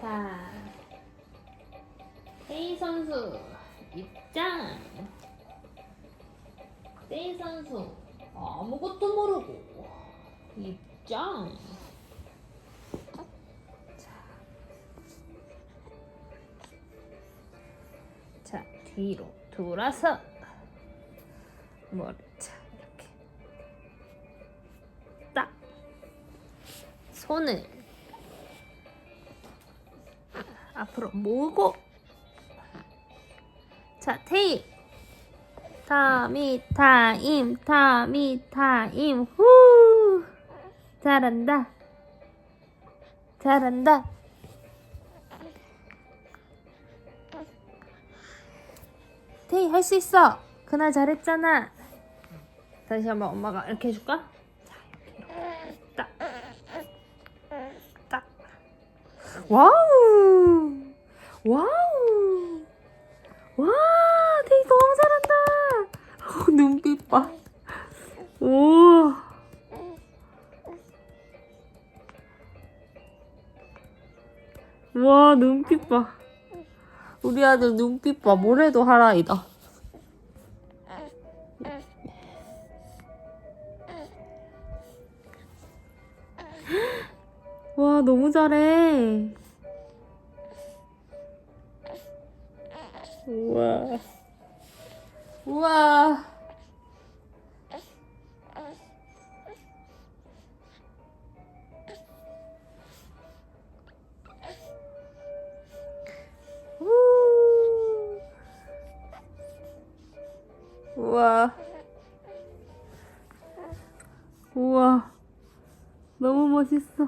자, 헤이 선수 입장. 헤이 선수 아무것도 모르고 입장. 자, 자 뒤로 돌아서 머리 자 이렇게 딱 손을 앞으로 모으고. 자 테이. 타미 타임 타미 타임. 후! 잘한다. 잘한다. 테이 할 수 있어. 그날 잘했잖아. 다시 한번 엄마가 이렇게 해줄까? 자 이렇게. 딱. 딱. 와우! 와우! 와, 되게 너무 잘한다. 어, 눈빛 봐. 오. 와, 눈빛 봐. 우리 아들 눈빛 봐. 뭐래도 하라이다. 와, 너무 잘해. 우와. 우와. 우. 우와. 우와. 너무 멋있어.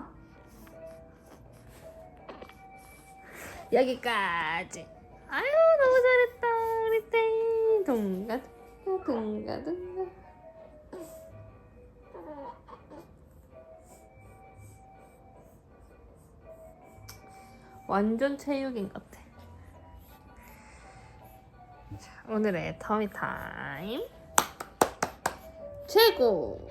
여기까지. 아유 너무 잘했다 우리 땡 동가 동가 완전 체육인 것 같아. 자, 오늘의 터미 타임. 최고